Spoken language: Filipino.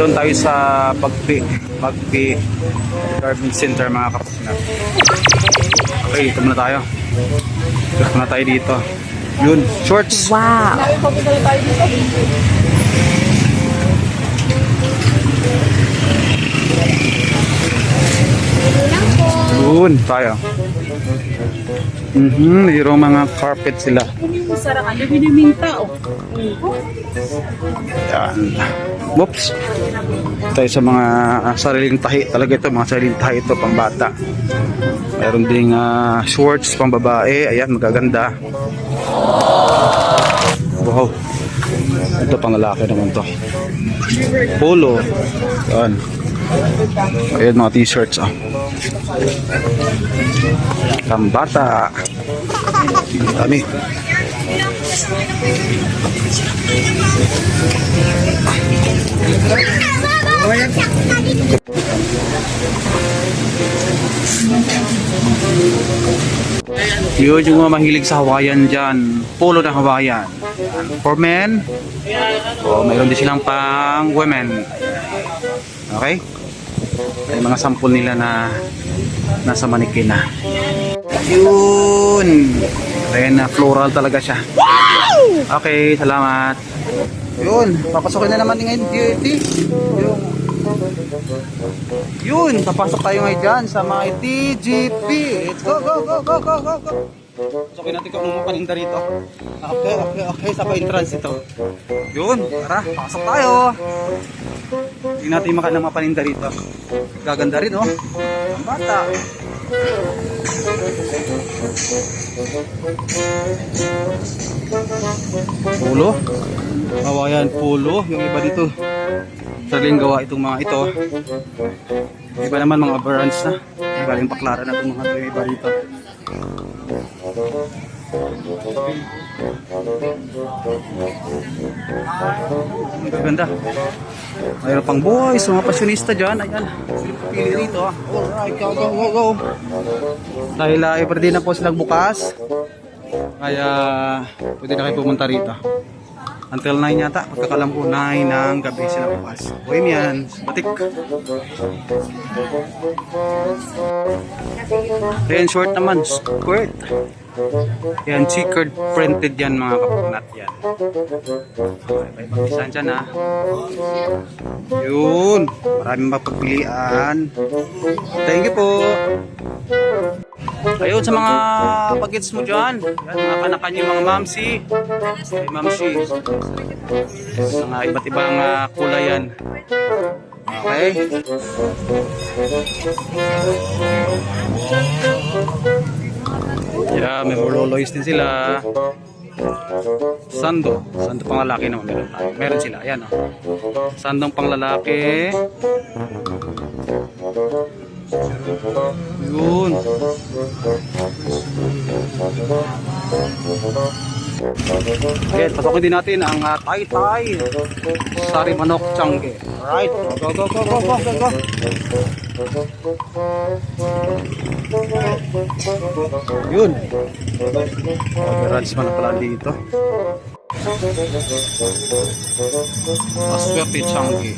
Doon tayo sa Pagpi, Pagpi Garment Center mga kapatid. Okay, ito muna tayo. Ito muna tayo dito. Yun, shorts. Wow! Yun, tayo. Mhm, mayroong mga carpet sila. Yan. Whoops. Tayo sa mga ah, sariling tahi. Talaga ito, mga sariling tahi ito, pambata. Mayroon ding ah, shorts, pang babae. Ayan, magaganda. Wow. Ito pang lalaki naman to. Polo. Yan. Ayan mga t-shirts ah. Pambata. Dami. Yun yung mga mahilig sa Hawaiian dyan. Polo na Hawaiian. For men. O, mayroon din silang pang women. Okay? May mga sample nila na nasa manikin na. Yun. Ayan na, floral talaga siya. Okay, salamat. Yun, papasokin na naman ngayon duty. Yung yun, papasok tayo ngayon dyan sa mga TGP. Let's go, go, go, go, go, go, go. Pasokin natin kung mga paninda rito. Okay, okay, okay. Sa pa-entrance ito. Yun, tara, pasok tayo. Tingnan natin yung mga mga paninda rito. Gaganda rin, oh. Ang bata. Pulo. Kawayan pulo. Yung iba dito. Saling gawa itong mga ito. Iba naman mga brands na. Iba yung paklaran na itong mga ito. Iba dito. Ganda. Mayroon pang boys, mga pasyonista dyan. Ayan. Pili rito. ah. Alright, go, go, go, go. Dahil uh, iba din na po silang bukas. Kaya pwede na kayo pumunta rito. Until 9 yata, pagkakalam ko 9 ng gabi sila bukas. Bohemian, batik. Ayan, short naman, skirt. Yan, checkered printed yan mga kapatid yan. Ibang design dyan ha. Yun, maraming mapagpilian. Thank you po. Ayun sa mga pagits mo dyan. Yan, mga kanakan yung mga mamsi. Ay, mamsi. Mga iba't ibang ah, kulay yan. Okay. Yeah, may loloys din sila. Sando. Sando pang lalaki naman meron. Meron sila. Ayan oh. Sandong pang lalaki. Yun. Okay, pasukin din natin ang uh, Tay Tay Sari Manok Changge. Alright, go go go go go go go. Yun. Garage man na pala dito. Maswerte Changge.